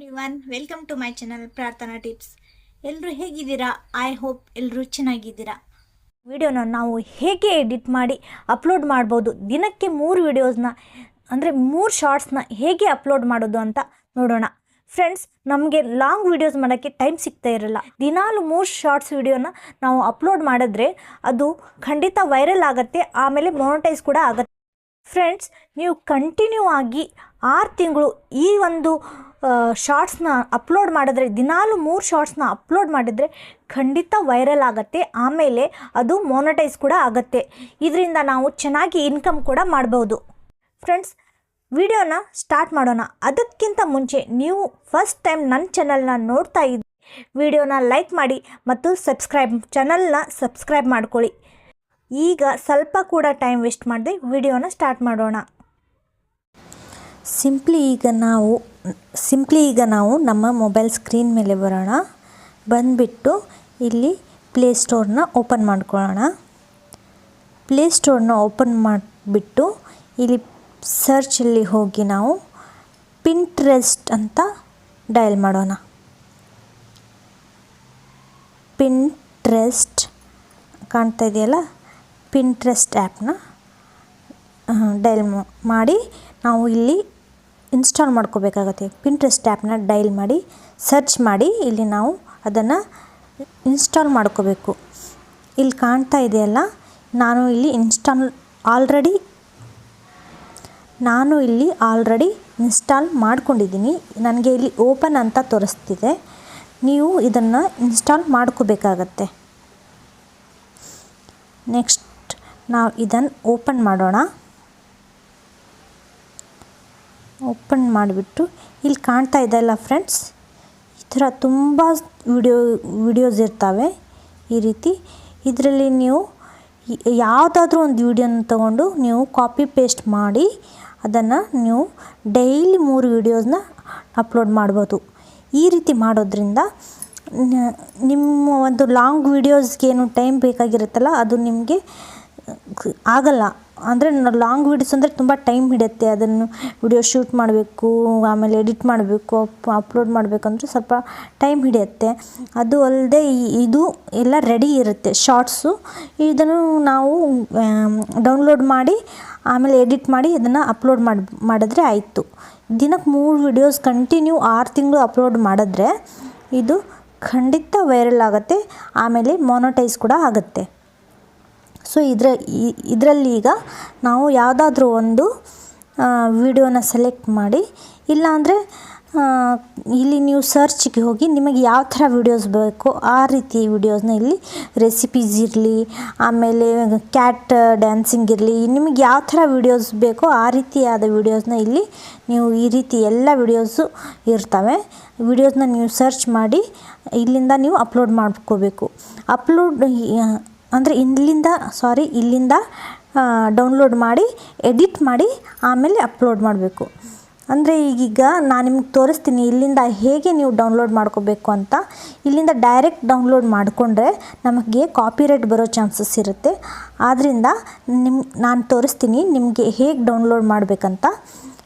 Everyone welcome to my channel Prarthana tips ಎಲ್ಲರೂ ಹೇಗಿದ್ದೀರಾ? I hope ಎಲ್ಲರೂ ಚೆನ್ನಾಗಿದ್ದೀರಾ? ವಿಡಿಯೋನ ನಾವು ಹೇಗೆ ಎಡಿಟ್ ಮಾಡಿ ಅಪ್ಲೋಡ್ ಮಾಡ್ಬೋದು? ದಿನಕ್ಕೆ ಮೂರು ವಿಡಿಯೋಸ್ನ ಅಂದರೆ ಮೂರು ಶಾರ್ಟ್ಸ್ನ ಹೇಗೆ ಅಪ್ಲೋಡ್ ಮಾಡೋದು ಅಂತ ನೋಡೋಣ. ಫ್ರೆಂಡ್ಸ್ ನಮಗೆ ಲಾಂಗ್ ವಿಡಿಯೋಸ್ ಮಾಡೋಕ್ಕೆ ಟೈಮ್ ಸಿಗ್ತಾ ಇರಲ್ಲ. ದಿನಾಲು ಮೂರು ಶಾರ್ಟ್ಸ್ ವಿಡಿಯೋನ ನಾವು ಅಪ್ಲೋಡ್ ಮಾಡಿದ್ರೆ ಅದು ಖಂಡಿತ ವೈರಲ್ ಆಗುತ್ತೆ, ಆಮೇಲೆ ಮೊನಟೈಸ್ ಕೂಡ ಆಗುತ್ತೆ. ಫ್ರೆಂಡ್ಸ್ ನೀವು ಕಂಟಿನ್ಯೂ ಆಗಿ ಆರು ತಿಂಗಳು ಈ ಒಂದು ಶಾರ್ಟ್ಸ್ನ ಅಪ್ಲೋಡ್ ಮಾಡಿದ್ರೆ, ದಿನಾಲು ಮೂರು ಶಾರ್ಟ್ಸ್ನ ಅಪ್ಲೋಡ್ ಮಾಡಿದರೆ ಖಂಡಿತ ವೈರಲ್ ಆಗುತ್ತೆ. ಆಮೇಲೆ ಅದು ಮೊನಟೈಸ್ ಕೂಡ ಆಗುತ್ತೆ. ಇದರಿಂದ ನಾವು ಚೆನ್ನಾಗಿ ಇನ್ಕಮ್ ಕೂಡ ಮಾಡ್ಬೋದು. ಫ್ರೆಂಡ್ಸ್ ವಿಡಿಯೋನ ಸ್ಟಾರ್ಟ್ ಮಾಡೋಣ. ಅದಕ್ಕಿಂತ ಮುಂಚೆ ನೀವು ಫಸ್ಟ್ ಟೈಮ್ ನನ್ನ ಚಾನಲ್ನ ನೋಡ್ತಾ ಇದ್ದ ವಿಡಿಯೋನ ಲೈಕ್ ಮಾಡಿ ಮತ್ತು ಸಬ್ಸ್ಕ್ರೈಬ್ ಚಾನಲ್ನ ಸಬ್ಸ್ಕ್ರೈಬ್ ಮಾಡ್ಕೊಳ್ಳಿ. ಈಗ ಸ್ವಲ್ಪ ಕೂಡ ಟೈಮ್ ವೇಸ್ಟ್ ಮಾಡದೆ ವಿಡಿಯೋನ ಸ್ಟಾರ್ಟ್ ಮಾಡೋಣ. ಸಿಂಪ್ಲಿ ಈಗ ನಾವು ಸಿಂಪ್ಲಿ ಈಗ ನಾವು ನಮ್ಮ ಮೊಬೈಲ್ ಸ್ಕ್ರೀನ್ ಮೇಲೆ ಬರೋಣ. ಬಂದುಬಿಟ್ಟು ಇಲ್ಲಿ ಪ್ಲೇಸ್ಟೋರ್ನ ಓಪನ್ ಮಾಡ್ಕೊಳ್ಳೋಣ. ಪ್ಲೇಸ್ಟೋರ್ನ ಓಪನ್ ಮಾಡಿಬಿಟ್ಟು ಇಲ್ಲಿ ಸರ್ಚಲ್ಲಿ ಹೋಗಿ ನಾವು ಪಿಂಟ್ರೆಸ್ಟ್ ಅಂತ ಡಯಲ್ ಮಾಡೋಣ. ಪಿಂಟ್ರೆಸ್ಟ್ ಕಾಣ್ತಾ ಇದೆಯಲ್ಲ? ಪಿಂಟ್ರೆಸ್ಟ್ ಆ್ಯಪ್ನ ಡೈಲ್ ಮಾಡಿ ನಾವು ಇಲ್ಲಿ ಇನ್ಸ್ಟಾಲ್ ಮಾಡ್ಕೋಬೇಕಾಗತ್ತೆ. ಪಿಂಟ್ರೆಸ್ಟ್ ಆ್ಯಪ್ನ ಡೈಲ್ ಮಾಡಿ ಸರ್ಚ್ ಮಾಡಿ, ಇಲ್ಲಿ ನಾವು ಅದನ್ನು ಇನ್ಸ್ಟಾಲ್ ಮಾಡ್ಕೋಬೇಕು. ಇಲ್ಲಿ ಕಾಣ್ತಾ ಇದೆಯಲ್ಲ, ನಾನು ಇಲ್ಲಿ ಇನ್ಸ್ಟಾಲ್ ಆಲ್ರೆಡಿ ನಾನು ಇಲ್ಲಿ ಆಲ್ರೆಡಿ ಇನ್ಸ್ಟಾಲ್ ಮಾಡ್ಕೊಂಡಿದ್ದೀನಿ. ನನಗೆ ಇಲ್ಲಿ ಓಪನ್ ಅಂತ ತೋರಿಸ್ತಿದೆ. ನೀವು ಇದನ್ನು ಇನ್ಸ್ಟಾಲ್ ಮಾಡ್ಕೋಬೇಕಾಗತ್ತೆ. ನೆಕ್ಸ್ಟ್ ನಾವು ಇದನ್ನು ಓಪನ್ ಮಾಡೋಣ. ಓಪನ್ ಮಾಡಿಬಿಟ್ಟು ಇಲ್ಲಿ ಕಾಣ್ತಾ ಇದೆಯಲ್ಲ ಫ್ರೆಂಡ್ಸ್? ಈ ಥರ ತುಂಬ ವಿಡಿಯೋ, ವಿಡಿಯೋಸ್ ಇರ್ತವೆ ಈ ರೀತಿ. ಇದರಲ್ಲಿ ನೀವು ಯಾವುದಾದ್ರೂ ಒಂದು ವಿಡಿಯೋನ ತಗೊಂಡು ನೀವು ಕಾಪಿ ಪೇಸ್ಟ್ ಮಾಡಿ ಅದನ್ನು ನೀವು ಡೈಲಿ ಮೂರು ವಿಡಿಯೋಸ್ನ ಅಪ್ಲೋಡ್ ಮಾಡ್ಬೋದು. ಈ ರೀತಿ ಮಾಡೋದ್ರಿಂದ ನಿಮ್ಮ ಒಂದು ಲಾಂಗ್ ವಿಡಿಯೋಸ್ಗೇನು ಟೈಮ್ ಬೇಕಾಗಿರುತ್ತಲ್ಲ, ಅದು ನಿಮಗೆ ಆಗಲ್ಲ. ಅಂದರೆ ಲಾಂಗ್ ವೀಡಿಯೋಸ್ ಅಂದರೆ ತುಂಬ ಟೈಮ್ ಹಿಡಿಯುತ್ತೆ ಅದನ್ನು ವಿಡಿಯೋ ಶೂಟ್ ಮಾಡಬೇಕು, ಆಮೇಲೆ ಎಡಿಟ್ ಮಾಡಬೇಕು, ಅಪ್ ಅಪ್ಲೋಡ್ ಮಾಡಬೇಕಂದ್ರೆ ಸ್ವಲ್ಪ ಟೈಮ್ ಹಿಡಿಯುತ್ತೆ ಅದು ಅಲ್ಲದೆ ಇದು ಎಲ್ಲ ರೆಡಿ ಇರುತ್ತೆ ಶಾರ್ಟ್ಸು ಇದನ್ನು ನಾವು ಡೌನ್ಲೋಡ್ ಮಾಡಿ, ಆಮೇಲೆ ಎಡಿಟ್ ಮಾಡಿ ಇದನ್ನು ಅಪ್ಲೋಡ್ ಮಾಡಿ, ಮಾಡಿದ್ರೆ ಆಯಿತು. ದಿನಕ್ಕೆ ಮೂರು ವಿಡಿಯೋಸ್ ಕಂಟಿನ್ಯೂ ಆರು ತಿಂಗಳು ಅಪ್ಲೋಡ್ ಮಾಡಿದ್ರೆ ಇದು ಖಂಡಿತ ವೈರಲ್ ಆಗುತ್ತೆ. ಆಮೇಲೆ ಮೊನಟೈಸ್ ಕೂಡ ಆಗುತ್ತೆ. ಸೊ ಇದರ ಇದರಲ್ಲಿ ಈಗ ನಾವು ಯಾವುದಾದ್ರೂ ಒಂದು ವಿಡಿಯೋನ ಸೆಲೆಕ್ಟ್ ಮಾಡಿ, ಇಲ್ಲಾಂದರೆ ಇಲ್ಲಿ ನೀವು ಸರ್ಚ್ಗೆ ಹೋಗಿ ನಿಮಗೆ ಯಾವ ಥರ ವಿಡಿಯೋಸ್ ಬೇಕೋ ಆ ರೀತಿ ವಿಡಿಯೋಸ್ನ ಇಲ್ಲಿ ರೆಸಿಪೀಸ್ ಇರಲಿ, ಆಮೇಲೆ ಕ್ಯಾಟ್ ಡ್ಯಾನ್ಸಿಂಗ್ ಇರಲಿ, ನಿಮಗೆ ಯಾವ ಥರ ವಿಡಿಯೋಸ್ ಬೇಕೋ ಆ ರೀತಿಯಾದ ವಿಡಿಯೋಸ್ನ ಇಲ್ಲಿ ನೀವು ಈ ರೀತಿ ಎಲ್ಲ ವಿಡಿಯೋಸು ಇರ್ತವೆ. ವಿಡಿಯೋಸ್ನ ನೀವು ಸರ್ಚ್ ಮಾಡಿ ಇಲ್ಲಿಂದ ನೀವು ಅಪ್ಲೋಡ್ ಮಾಡ್ಕೋಬೇಕು. ಅಪ್ಲೋಡ್ ಅಂದರೆ ಇಲ್ಲಿಂದ ಸಾರಿ ಇಲ್ಲಿಂದ ಡೌನ್ಲೋಡ್ ಮಾಡಿ ಎಡಿಟ್ ಮಾಡಿ, ಆಮೇಲೆ ಅಪ್ಲೋಡ್ ಮಾಡಬೇಕು. ಅಂದರೆ ಈಗೀಗ ನಾನು ನಿಮ್ಗೆ ತೋರಿಸ್ತೀನಿ, ಇಲ್ಲಿಂದ ಹೇಗೆ ನೀವು ಡೌನ್ಲೋಡ್ ಮಾಡ್ಕೋಬೇಕು ಅಂತ. ಇಲ್ಲಿಂದ ಡೈರೆಕ್ಟ್ ಡೌನ್ಲೋಡ್ ಮಾಡಿಕೊಂಡ್ರೆ ನಮಗೆ ಕಾಪಿರೈಟ್ ಬರೋ ಚಾನ್ಸಸ್ ಇರುತ್ತೆ. ಆದ್ದರಿಂದ ನಿಮ್ಮ ನಾನು ತೋರಿಸ್ತೀನಿ, ನಿಮಗೆ ಹೇಗೆ ಡೌನ್ಲೋಡ್ ಮಾಡಬೇಕಂತ.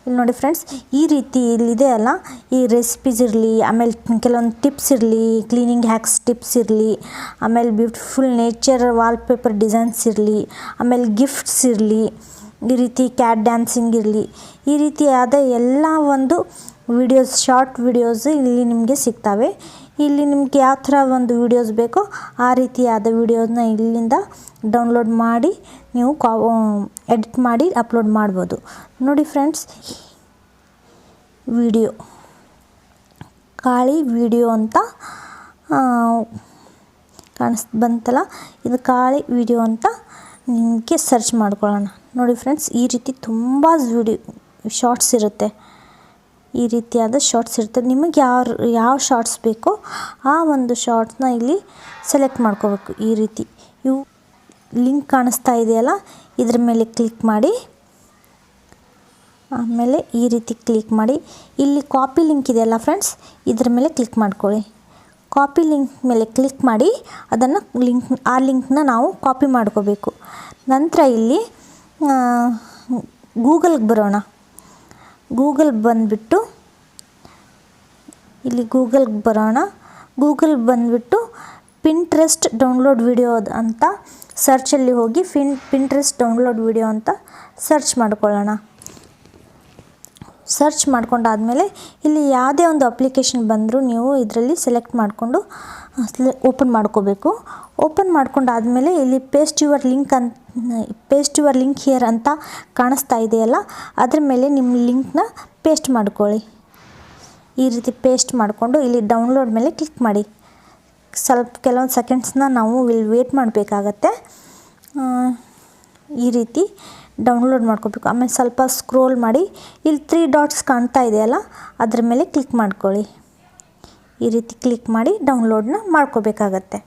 ಇಲ್ಲಿ ನೋಡಿ ಫ್ರೆಂಡ್ಸ್ ಈ ರೀತಿ ಇಲ್ಲಿದೆ ಅಲ್ಲ, ಈ ರೆಸಿಪೀಸ್ ಇರಲಿ, ಆಮೇಲೆ ಕೆಲವೊಂದು ಟಿಪ್ಸ್ ಇರಲಿ ಕ್ಲೀನಿಂಗ್ ಹ್ಯಾಕ್ಸ್ ಟಿಪ್ಸ್ ಇರಲಿ, ಆಮೇಲೆ ಬ್ಯೂಟಿಫುಲ್ ನೇಚರ್ ವಾಲ್ಪೇಪರ್ ಡಿಸೈನ್ಸ್ ಇರಲಿ, ಆಮೇಲೆ ಗಿಫ್ಟ್ಸ್ ಇರಲಿ, ಈ ರೀತಿ ಕ್ಯಾಟ್ ಡ್ಯಾನ್ಸಿಂಗ್ ಇರಲಿ, ಈ ರೀತಿಯಾದ ಎಲ್ಲ ಒಂದು ವಿಡಿಯೋಸ್ ಶಾರ್ಟ್ ವಿಡಿಯೋಸ್ ಇಲ್ಲಿ ನಿಮಗೆ ಸಿಗ್ತವೆ. ಇಲ್ಲಿ ನಿಮಗೆ ಯಾವ ಥರ ಒಂದು ವಿಡಿಯೋಸ್ ಬೇಕೋ ಆ ರೀತಿಯಾದ ವಿಡಿಯೋಸ್ನ ಇಲ್ಲಿಂದ ಡೌನ್ಲೋಡ್ ಮಾಡಿ ನೀವು ಕಾ ಎಡಿಟ್ ಮಾಡಿ ಅಪ್ಲೋಡ್ ಮಾಡ್ಬೋದು. ನೋಡಿ ಫ್ರೆಂಡ್ಸ್, ವಿಡಿಯೋ. ಕಾಳಿ ವಿಡಿಯೋ ಅಂತ ಕಾಣಿಸ್, ಬಂತಲ್ಲ? ಇದು ಕಾಳಿ ವಿಡಿಯೋ ಅಂತ ನಿಮಗೆ ಸರ್ಚ್ ಮಾಡ್ಕೊಳ್ಳೋಣ. ನೋಡಿ ಫ್ರೆಂಡ್ಸ್, ಈ ರೀತಿ ತುಂಬ ವಿಡಿಯೋ, ಶಾರ್ಟ್ಸ್ ಇರುತ್ತೆ. ಈ ರೀತಿಯಾದ ಶಾರ್ಟ್ಸ್ ಇರುತ್ತೆ. ನಿಮಗೆ ಯಾವ ಯಾವ ಶಾರ್ಟ್ಸ್ ಬೇಕೋ ಆ ಒಂದು ಶಾರ್ಟ್ಸ್ನ ಇಲ್ಲಿ ಸೆಲೆಕ್ಟ್ ಮಾಡ್ಕೋಬೇಕು ಈ ರೀತಿ. ಇವು ಲಿಂಕ್ ಕಾಣಿಸ್ತಾ ಇದೆಯಲ್ಲ? ಇದ್ರ ಮೇಲೆ ಕ್ಲಿಕ್ ಮಾಡಿ. ಆಮೇಲೆ ಈ ರೀತಿ ಕ್ಲಿಕ್ ಮಾಡಿ. ಇಲ್ಲಿ ಕಾಪಿ ಲಿಂಕ್ ಇದೆಯಲ್ಲ ಫ್ರೆಂಡ್ಸ್? ಇದ್ರ ಮೇಲೆ ಕ್ಲಿಕ್ ಮಾಡ್ಕೊಳ್ಳಿ. ಕಾಪಿ ಲಿಂಕ್ ಮೇಲೆ ಕ್ಲಿಕ್ ಮಾಡಿ, ಅದನ್ನು ಲಿಂಕ್, ಆ ಲಿಂಕ್ನ ನಾವು ಕಾಪಿ ಮಾಡ್ಕೋಬೇಕು. ನಂತರ ಇಲ್ಲಿ ಗೂಗಲ್ಗೆ ಬರೋಣ. ಗೂಗಲ್ ಬಂದುಬಿಟ್ಟು, ಇಲ್ಲಿ ಗೂಗಲ್ಗೆ ಬರೋಣ. ಗೂಗಲ್ ಬಂದುಬಿಟ್ಟು, ಪಿಂಟ್ರೆಸ್ಟ್ ಡೌನ್ಲೋಡ್ ವಿಡಿಯೋ ಅಂತ ಸರ್ಚಲ್ಲಿ ಹೋಗಿ ಫಿನ್ ಪಿಂಟ್ರೆಸ್ಟ್ ಡೌನ್ಲೋಡ್ ವಿಡಿಯೋ ಅಂತ ಸರ್ಚ್ ಮಾಡ್ಕೊಳ್ಳೋಣ. ಸರ್ಚ್ ಮಾಡ್ಕೊಂಡಾದಮೇಲೆ ಇಲ್ಲಿ ಯಾವುದೇ ಒಂದು ಅಪ್ಲಿಕೇಶನ್ ಬಂದರೂ ನೀವು ಇದರಲ್ಲಿ ಸೆಲೆಕ್ಟ್ ಮಾಡಿಕೊಂಡು ಓಪನ್ ಮಾಡ್ಕೋಬೇಕು. ಓಪನ್ ಮಾಡ್ಕೊಂಡಾದಮೇಲೆ ಇಲ್ಲಿ ಪೇಸ್ಟ್ ಯುವರ್ ಲಿಂಕ್ ಅಂತ ಪೇಸ್ಟ್ ಯುವರ್ ಲಿಂಕ್ ಹಿಯರ್ ಅಂತ ಕಾಣಿಸ್ತಾ ಇದೆಯಲ್ಲ, ಅದ್ರ ಮೇಲೆ ನಿಮ್ಮ ಲಿಂಕ್ನ ಪೇಸ್ಟ್ ಮಾಡ್ಕೊಳ್ಳಿ. ಈ ರೀತಿ ಪೇಸ್ಟ್ ಮಾಡಿಕೊಂಡು ಇಲ್ಲಿ ಡೌನ್ಲೋಡ್ ಮೇಲೆ ಕ್ಲಿಕ್ ಮಾಡಿ. ಸ್ವಲ್ಪ ಕೆಲವೊಂದು ಸೆಕೆಂಡ್ಸ್ನ ನಾವು ಇಲ್ಲಿ ವೇಟ್ ಮಾಡಬೇಕಾಗತ್ತೆ. ಈ ರೀತಿ ಡೌನ್ಲೋಡ್ ಮಾಡ್ಕೋಬೇಕು. ಆಮೇಲೆ ಸ್ವಲ್ಪ ಸ್ಕ್ರೋಲ್ ಮಾಡಿ ಇಲ್ಲಿ ತ್ರೀ ಡಾಟ್ಸ್ ಕಾಣ್ತಾ ಇದೆಯಲ್ಲ ಅದ್ರ ಮೇಲೆ ಕ್ಲಿಕ್ ಮಾಡ್ಕೊಳ್ಳಿ. ಈ ರೀತಿ ಕ್ಲಿಕ್ ಮಾಡಿ ಡೌನ್ಲೋಡ್ನ ಮಾಡ್ಕೋಬೇಕಾಗತ್ತೆ.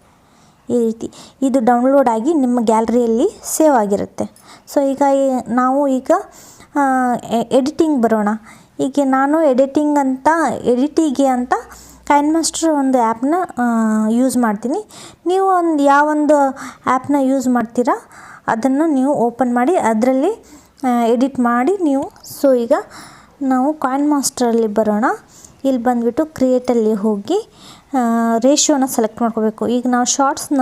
ಈ ರೀತಿ ಇದು ಡೌನ್ಲೋಡ್ ಆಗಿ ನಿಮ್ಮ ಗ್ಯಾಲರಿಯಲ್ಲಿ ಸೇವ್ ಆಗಿರುತ್ತೆ. ಸೊ, ಈಗ ನಾವು ಈಗ ಎಡಿಟಿಂಗ್ ಬರೋಣ. ಈಗ ನಾನು ಎಡಿಟಿಂಗ್ ಅಂತ, ಎಡಿಟಿಗೆ ಅಂತ ಕೈನ್ ಮಾಸ್ಟರ್ ಒಂದು ಆ್ಯಪ್ನ ಯೂಸ್ ಮಾಡ್ತೀನಿ. ನೀವು ಒಂದು ಯಾವೊಂದು ಆ್ಯಪ್ನ ಯೂಸ್ ಮಾಡ್ತೀರಾ, ಅದನ್ನು ನೀವು ಓಪನ್ ಮಾಡಿ, ಅದರಲ್ಲಿ ಎಡಿಟ್ ಮಾಡಿ ನೀವು ಸೊ ಈಗ ನಾವು ಕಾಯಿನ್ ಮಾಸ್ಟರಲ್ಲಿ ಬರೋಣ. ಇಲ್ಲಿ ಬಂದುಬಿಟ್ಟು ಕ್ರಿಯೇಟಲ್ಲಿ ಹೋಗಿ ರೇಷಿಯೋನ ಸೆಲೆಕ್ಟ್ ಮಾಡ್ಕೋಬೇಕು. ಈಗ ನಾವು ಶಾರ್ಟ್ಸ್ನ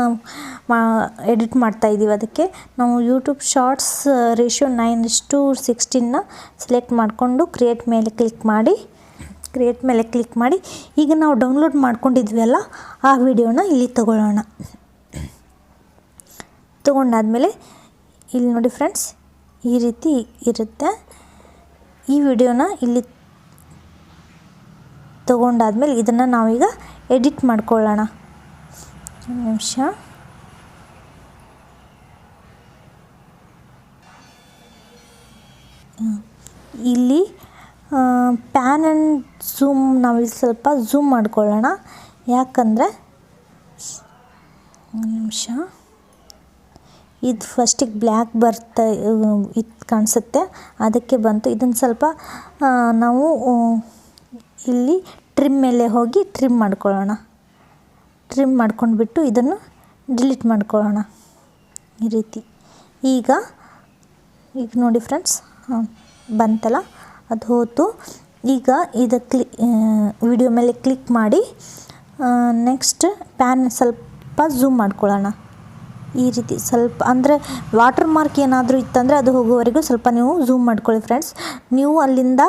ಮಾ ಎಡಿಟ್ ಮಾಡ್ತಾ ಇದ್ದೀವಿ ಅದಕ್ಕೆ. ನಾವು ಯೂಟ್ಯೂಬ್ ಶಾರ್ಟ್ಸ್ ರೇಷಿಯೋ ನೈನ್ ಇಷ್ಟು ಸಿಕ್ಸ್ಟೀನ್ನ ಸೆಲೆಕ್ಟ್ ಮಾಡಿಕೊಂಡು ಕ್ರಿಯೇಟ್ ಮೇಲೆ ಕ್ಲಿಕ್ ಮಾಡಿ ಕ್ರಿಯೇಟ್ ಮೇಲೆ ಕ್ಲಿಕ್ ಮಾಡಿ, ಈಗ ನಾವು ಡೌನ್ಲೋಡ್ ಮಾಡ್ಕೊಂಡಿದ್ವಿ ಅಲ್ಲ, ಆ ವಿಡಿಯೋನ ಇಲ್ಲಿ ತಗೊಳ್ಳೋಣ. ತೊಗೊಂಡಾದಮೇಲೆ, ಇಲ್ಲಿ ನೋಡಿ ಫ್ರೆಂಡ್ಸ್ ಈ ರೀತಿ ಇರುತ್ತೆ. ಈ ವಿಡಿಯೋನ ಇಲ್ಲಿ ತೊಗೊಂಡಾದಮೇಲೆ ಇದನ್ನು ನಾವೀಗ ಎಡಿಟ್ ಮಾಡ್ಕೊಳ್ಳೋಣ. ನಿಮಿಷ. ಇಲ್ಲಿ ಪ್ಯಾನ್ ಆ್ಯಂಡ್ ಝೂಮ್ ನಾವಿಲ್ಲಿ ಸ್ವಲ್ಪ ಝೂಮ್ ಮಾಡ್ಕೊಳ್ಳೋಣ. ಯಾಕಂದರೆ, ಒಂದು ನಿಮಿಷ. ಇದು ಫಸ್ಟಿಗೆ ಬ್ಲ್ಯಾಕ್ ಬರ್ತಾ ಇದು ಕಾಣಿಸುತ್ತೆ. ಅದಕ್ಕೆ ಬಂತು. ಇದನ್ನು ಸ್ವಲ್ಪ ನಾವು ಇಲ್ಲಿ ಟ್ರಿಮ್ ಮೇಲೆ ಹೋಗಿ ಟ್ರಿಮ್ ಮಾಡ್ಕೊಳ್ಳೋಣ. ಟ್ರಿಮ್ ಮಾಡ್ಕೊಂಡ್ಬಿಟ್ಟು ಇದನ್ನು ಡಿಲೀಟ್ ಮಾಡ್ಕೊಳ್ಳೋಣ. ಈ ರೀತಿ. ಈಗ ಈಗ ನೋಡಿ ಫ್ರೆಂಡ್ಸ್ ಬಂತಲ್ಲ? ಅದು ಹೋತು. ಈಗ ಇದು ಕ್ಲಿ ವಿಡಿಯೋ ಮೇಲೆ ಕ್ಲಿಕ್ ಮಾಡಿ ನೆಕ್ಸ್ಟ್ ಪ್ಯಾನ್ ಸ್ವಲ್ಪ ಝೂಮ್ ಮಾಡ್ಕೊಳ್ಳೋಣ. ಈ ರೀತಿ ಸ್ವಲ್ಪ, ಅಂದರೆ ವಾಟರ್ ಮಾರ್ಕ್ ಏನಾದರೂ ಇತ್ತಂದರೆ ಅದು ಹೋಗೋವರೆಗೂ ಸ್ವಲ್ಪ ನೀವು ಝೂಮ್ ಮಾಡ್ಕೊಳ್ಳಿ ಫ್ರೆಂಡ್ಸ್ ನೀವು ಅಲ್ಲಿಂದ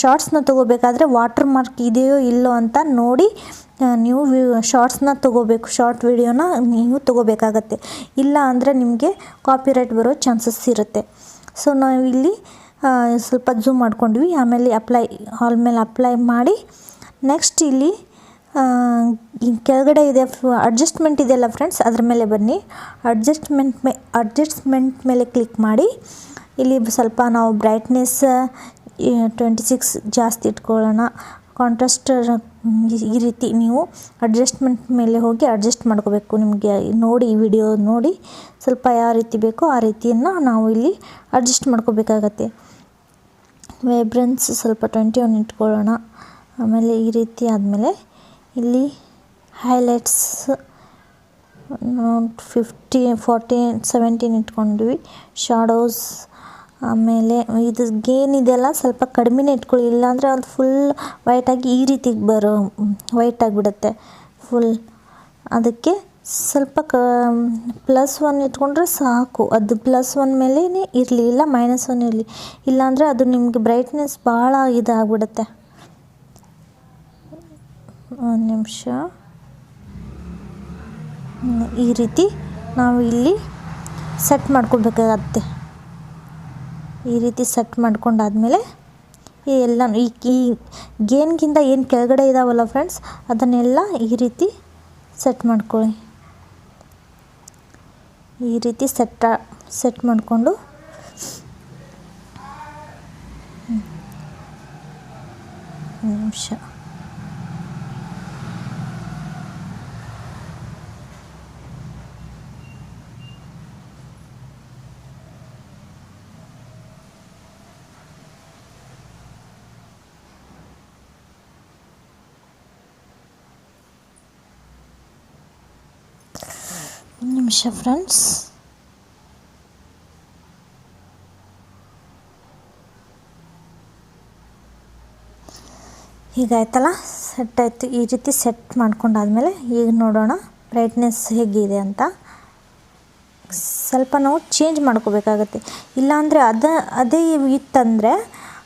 ಶಾರ್ಟ್ಸ್ನ ತೊಗೋಬೇಕಾದ್ರೆ ವಾಟರ್ ಮಾರ್ಕ್ ಇದೆಯೋ ಇಲ್ಲೋ ಅಂತ ನೋಡಿ ನೀವು ಶಾರ್ಟ್ಸ್ನ ತೊಗೋಬೇಕು. ಶಾರ್ಟ್ ವಿಡಿಯೋನ ನೀವು ತೊಗೋಬೇಕಾಗತ್ತೆ. ಇಲ್ಲ ಅಂದರೆ ನಿಮಗೆ ಕಾಪಿರೈಟ್ ಬರೋ ಚಾನ್ಸಸ್ ಇರುತ್ತೆ. ಸೊ ಇಲ್ಲಿ ಸ್ವಲ್ಪ ಝೂಮ್ ಮಾಡ್ಕೊಂಡ್ವಿ. ಆಮೇಲೆ ಅಪ್ಲೈ ಹಾಲ್ ಮೇಲೆ ಅಪ್ಲೈ ಮಾಡಿ ನೆಕ್ಸ್ಟ್ ಇಲ್ಲಿ ಕೆಳಗಡೆ ಇದೆ ಅಡ್ಜಸ್ಟ್ಮೆಂಟ್ ಇದೆಯಲ್ಲ ಫ್ರೆಂಡ್ಸ್ ಅದ್ರ ಮೇಲೆ ಬನ್ನಿ. ಅಡ್ಜಸ್ಟ್ಮೆಂಟ್ ಮೇ ಅಡ್ಜಸ್ಟ್ಮೆಂಟ್ ಮೇಲೆ ಕ್ಲಿಕ್ ಮಾಡಿ. ಇಲ್ಲಿ ಸ್ವಲ್ಪ ನಾವು ಬ್ರೈಟ್ನೆಸ್ ಟ್ವೆಂಟಿ ಸಿಕ್ಸ್ ಜಾಸ್ತಿ ಇಟ್ಕೊಳ್ಳೋಣ. ಕಾಂಟ್ರಾಸ್ಟ್ ಈ ರೀತಿ ನೀವು ಅಡ್ಜಸ್ಟ್ಮೆಂಟ್ ಮೇಲೆ ಹೋಗಿ ಅಡ್ಜಸ್ಟ್ ಮಾಡ್ಕೋಬೇಕು. ನಿಮಗೆ ನೋಡಿ, ಈ ವಿಡಿಯೋ ನೋಡಿ ಸ್ವಲ್ಪ ಯಾವ ರೀತಿ ಬೇಕೋ ಆ ರೀತಿಯನ್ನು ನಾವು ಇಲ್ಲಿ ಅಡ್ಜಸ್ಟ್ ಮಾಡ್ಕೋಬೇಕಾಗತ್ತೆ. ವೈಬ್ರೆನ್ಸ್ ಸ್ವಲ್ಪ ಟ್ವೆಂಟಿ ಒನ್ ಇಟ್ಕೊಳ್ಳೋಣ. ಆಮೇಲೆ ಈ ರೀತಿ ಆದಮೇಲೆ ಇಲ್ಲಿ ಹೈಲೈಟ್ಸ್ ಫಿಫ್ಟಿ ಫಾರ್ಟಿ ಸೆವೆಂಟೀನ್ ಇಟ್ಕೊಂಡ್ವಿ ಶಾಡೋಸ್ ಆಮೇಲೆ ಇದು ಗೇನ್ ಇದೆಲ್ಲ ಸ್ವಲ್ಪ ಕಡಿಮೆನೇ ಇಟ್ಕೊಳ್ಳಿ. ಇಲ್ಲಾಂದರೆ ಅದು ಫುಲ್ ವೈಟಾಗಿ ಈ ರೀತಿ ಬರೋ ವೈಟ್ ಆಗಿಬಿಡುತ್ತೆ. ಫುಲ್ ಅದಕ್ಕೆ ಸ್ವಲ್ಪ ಕ ಪ್ಲಸ್ ಒನ್ ಇಟ್ಕೊಂಡ್ರೆ ಸಾಕು. ಅದು ಪ್ಲಸ್ ಒನ್ ಮೇಲೇ ಇರಲಿ, ಇಲ್ಲ ಮೈನಸ್ ಒನ್ ಇರಲಿ. ಇಲ್ಲಾಂದರೆ ಅದು ನಿಮಗೆ ಬ್ರೈಟ್ನೆಸ್ ಭಾಳ ಇದಾಗ್ಬಿಡುತ್ತೆ. ಒಂದು ನಿಮಿಷ. ಈ ರೀತಿ ನಾವು ಇಲ್ಲಿ ಸೆಟ್ ಮಾಡ್ಕೊಬೇಕಾಗತ್ತೆ ಈ ರೀತಿ ಸೆಟ್ ಮಾಡ್ಕೊಂಡಾದ್ಮೇಲೆ ಈ ಎಲ್ಲ ಈ ಈ ಗೇನ್ಗಿಂತ ಏನು ಕೆಳಗಡೆ ಇದಾವಲ್ಲ ಫ್ರೆಂಡ್ಸ್ ಅದನ್ನೆಲ್ಲ ಈ ರೀತಿ ಸೆಟ್ ಮಾಡ್ಕೊಳ್ಳಿ. ಈ ರೀತಿ ಸೆಟ್ ಸೆಟ್ ಮಾಡಿಕೊಂಡು. ನಿಮಿಷ. ನಿಮಿಷ ಫ್ರೆಂಡ್ಸ್ ಹೀಗಾಯ್ತಲ್ಲ ಸೆಟ್ ಆಯಿತು. ಈ ರೀತಿ ಸೆಟ್ ಮಾಡ್ಕೊಂಡಾದ್ಮೇಲೆ ಈಗ ನೋಡೋಣ ಬ್ರೈಟ್ನೆಸ್ ಹೇಗಿದೆ ಅಂತ. ಸ್ವಲ್ಪ ನಾವು ಚೇಂಜ್ ಮಾಡ್ಕೋಬೇಕಾಗತ್ತೆ. ಇಲ್ಲಾಂದರೆ ಅದ, ಅದೇ ಇತ್ತಂದರೆ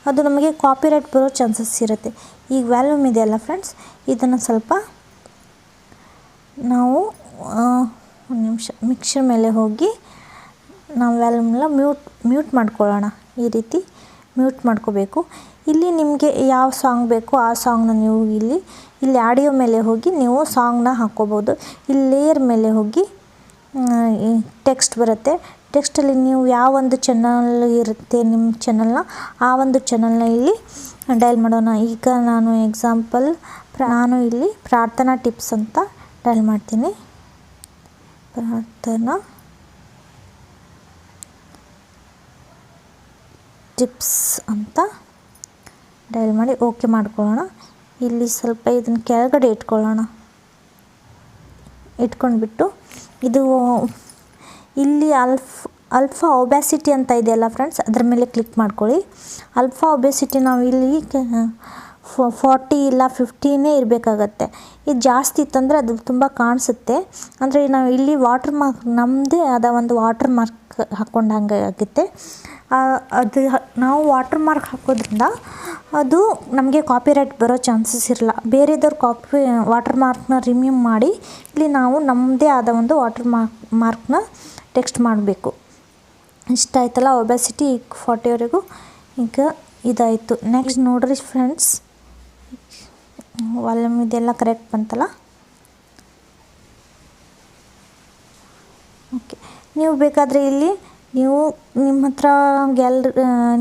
ಅದು ನಮಗೆ ಕಾಪಿರೈಟ್ ಬರೋ ಚಾನ್ಸಸ್ ಇರುತ್ತೆ. ಈಗ ವ್ಯಾಲ್ಯೂಮ್ ಇದೆಯಲ್ಲ ಫ್ರೆಂಡ್ಸ್ ಇದನ್ನು ಸ್ವಲ್ಪ ನಾವು ಒಂದು ನಿಮಿಷ ಮಿಕ್ಸರ್ ಮೇಲೆ ಹೋಗಿ ನಾವು ವ್ಯಾಲ್ಯೂಮ್ನ ಮ್ಯೂಟ್ ಮ್ಯೂಟ್ ಮಾಡ್ಕೊಳ್ಳೋಣ. ಈ ರೀತಿ ಮ್ಯೂಟ್ ಮಾಡ್ಕೋಬೇಕು. ಇಲ್ಲಿ ನಿಮಗೆ ಯಾವ ಸಾಂಗ್ ಬೇಕೋ ಆ ಸಾಂಗ್ನ ನೀವು ಇಲ್ಲಿ ಇಲ್ಲಿ ಆಡಿಯೋ ಮೇಲೆ ಹೋಗಿ ನೀವು ಸಾಂಗ್ನ ಹಾಕ್ಕೋಬೋದು. ಇಲ್ಲಿ ಲೇಯರ್ ಮೇಲೆ ಹೋಗಿ ಟೆಕ್ಸ್ಟ್ ಬರುತ್ತೆ. ಟೆಕ್ಸ್ಟಲ್ಲಿ ನೀವು ಯಾವ ಒಂದು ಚಾನಲ್ ಇರುತ್ತೆ ನಿಮ್ಮ ಚಾನಲ್ನ ಆ ಒಂದು ಚಾನಲ್ನ ಇಲ್ಲಿ ಡಯಲ್ ಮಾಡೋಣ. ಈಗ ನಾನು ಎಕ್ಸಾಂಪಲ್ ನಾನು ಇಲ್ಲಿ ಪ್ರಾರ್ಥನಾ ಟಿಪ್ಸ್ ಅಂತ ಡಯಲ್ ಮಾಡ್ತೀನಿ. ಪ್ರಾರ್ಥನಾ ಟಿಪ್ಸ್ ಅಂತ ಡಯಲ್ ಮಾಡಿ ಓಕೆ ಮಾಡ್ಕೊಳ್ಳೋಣ. ಇಲ್ಲಿ ಸ್ವಲ್ಪ ಇದನ್ನು ಕೆಳಗಡೆ ಇಟ್ಕೊಳ್ಳೋಣ. ಇಟ್ಕೊಂಡ್ಬಿಟ್ಟು ಇದು ಇಲ್ಲಿ ಅಲ್ಫ್ ಅಲ್ಫಾ ಒಬ್ಯಾಸಿಟಿ ಅಂತ ಇದೆಯಲ್ಲ ಫ್ರೆಂಡ್ಸ್ ಅದ್ರ ಮೇಲೆ ಕ್ಲಿಕ್ ಮಾಡ್ಕೊಳ್ಳಿ. ಅಲ್ಫಾ ಒಬ್ಯಾಸಿಟಿ ನಾವು ಇಲ್ಲಿ ಫಾರ್ಟಿ ಇಲ್ಲ ಫಿಫ್ಟಿನೇ ಇರಬೇಕಾಗತ್ತೆ. ಇದು ಜಾಸ್ತಿ ಇತ್ತಂದರೆ ಅದು ತುಂಬ ಕಾಣಿಸುತ್ತೆ. ಅಂದರೆ ನಾವು ಇಲ್ಲಿ ವಾಟರ್ ಮಾರ್ಕ್ ನಮ್ಮದೇ ಆದ ಒಂದು ವಾಟರ್ ಮಾರ್ಕ್ ಹಾಕ್ಕೊಂಡಂಗೆ ಆಗುತ್ತೆ. ಅದು ನಾವು ವಾಟರ್ ಮಾರ್ಕ್ ಹಾಕೋದ್ರಿಂದ ಅದು ನಮಗೆ ಕಾಪಿರೈಟ್ ಬರೋ ಚಾನ್ಸಸ್ ಇರಲ್ಲ. ಬೇರೆದವ್ರ ಕಾಪಿ ವಾಟರ್ ಮಾರ್ಕ್ನ ರಿಮ್ಯೂವ್ ಮಾಡಿ ಇಲ್ಲಿ ನಾವು ನಮ್ಮದೇ ಆದ ಒಂದು ವಾಟರ್ ಮಾರ್ಕ್ ಮಾರ್ಕ್ನ ಟೆಕ್ಸ್ಟ್ ಮಾಡಬೇಕು. ಇಷ್ಟ ಆಯ್ತಲ್ಲ ಒಬೆಸಿಟಿ ಈಗ ಫಾರ್ಟಿವರೆಗೂ ಈಗ ಇದಾಯಿತು. ನೆಕ್ಸ್ಟ್ ನೋಡ್ರಿ ಫ್ರೆಂಡ್ಸ್ ವಾಲ್ಯೂಮ್ ಇದೆಲ್ಲ ಕರೆಕ್ಟ್ ಬಂತಲ್ಲ ಓಕೆ ನೀವು ಬೇಕಾದರೆ ಇಲ್ಲಿ, ನೀವು ನಿಮ್ಮ ಹತ್ರ ಗ್ಯಾಲ್ರಿ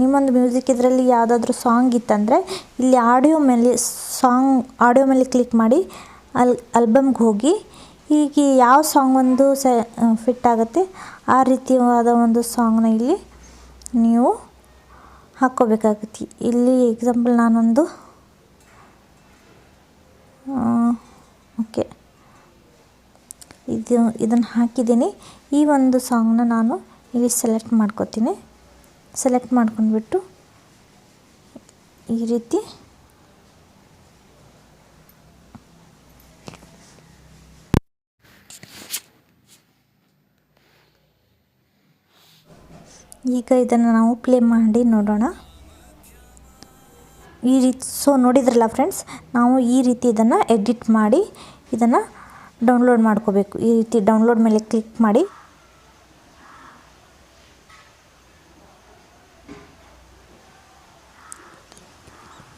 ನಿಮ್ಮೊಂದು ಮ್ಯೂಸಿಕ್ ಇದರಲ್ಲಿ ಯಾವುದಾದ್ರೂ ಸಾಂಗ್ ಇತ್ತಂದರೆ, ಇಲ್ಲಿ ಆಡಿಯೋ ಮೇಲೆ ಸಾಂಗ್ ಆಡಿಯೋ ಮೇಲೆ ಕ್ಲಿಕ್ ಮಾಡಿ, ಅಲ್ ಆಲ್ಬಮ್ಗೆ ಹೋಗಿ ಈಗ ಯಾವ ಸಾಂಗ್ ಒಂದು ಸ ಫಿಟ್ ಆಗುತ್ತೆ, ಆ ರೀತಿಯಾದ ಒಂದು ಸಾಂಗ್ನ ಇಲ್ಲಿ ನೀವು ಹಾಕ್ಕೋಬೇಕಾಗತ್ತೆ. ಇಲ್ಲಿ ಎಕ್ಸಾಂಪಲ್ ನಾನೊಂದು ಓಕೆ ಇದು, ಇದನ್ನು ಹಾಕಿದ್ದೀನಿ. ಈ ಒಂದು ಸಾಂಗ್ನ ನಾನು ಇಲ್ಲಿ ಸೆಲೆಕ್ಟ್ ಮಾಡ್ಕೋತೀನಿ. ಸೆಲೆಕ್ಟ್ ಮಾಡ್ಕೊಂಡ್ಬಿಟ್ಟು ಈ ರೀತಿ ಈಗ ಇದನ್ನು ನಾವು ಪ್ಲೇ ಮಾಡಿ ನೋಡೋಣ. ಈ ರೀತಿ ಸೊ ನೋಡಿದ್ರಲ್ಲ ಫ್ರೆಂಡ್ಸ್ ನಾವು ಈ ರೀತಿ ಇದನ್ನು ಎಡಿಟ್ ಮಾಡಿ ಇದನ್ನು ಡೌನ್ಲೋಡ್ ಮಾಡ್ಕೋಬೇಕು. ಈ ರೀತಿ ಡೌನ್ಲೋಡ್ ಮೇಲೆ ಕ್ಲಿಕ್ ಮಾಡಿ.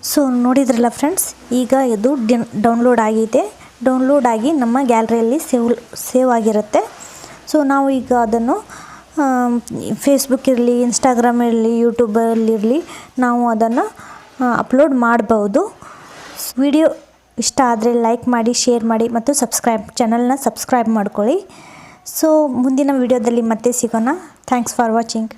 ಸೊ, ನೋಡಿದ್ರಲ್ಲ ಫ್ರೆಂಡ್ಸ್, ಈಗ ಇದು ಡೌನ್ಲೋಡ್ ಆಗಿದೆ ಡೌನ್ಲೋಡ್ ಆಗಿ ನಮ್ಮ ಗ್ಯಾಲರಿಯಲ್ಲಿ ಸೇವ್ ಸೇವ್ ಆಗಿರುತ್ತೆ. ಸೊ, ನಾವು ಈಗ ಅದನ್ನು ಫೇಸ್ಬುಕ್ ಇರಲಿ ಇನ್ಸ್ಟಾಗ್ರಾಮ್ ಇರಲಿ ಯೂಟ್ಯೂಬಲ್ಲಿರಲಿ ನಾವು ಅದನ್ನು ಅಪ್ಲೋಡ್ ಮಾಡ್ಬೋದು. ವಿಡಿಯೋ ಇಷ್ಟ ಆದರೆ ಲೈಕ್ ಮಾಡಿ ಶೇರ್ ಮಾಡಿ ಮತ್ತು ಸಬ್ಸ್ಕ್ರೈಬ್ ಚಾನಲ್ನ ಸಬ್ಸ್ಕ್ರೈಬ್ ಮಾಡ್ಕೊಳ್ಳಿ. ಸೊ ಮುಂದಿನ ವಿಡಿಯೋದಲ್ಲಿ ಮತ್ತೆ ಸಿಗೋಣ. Thanks for watching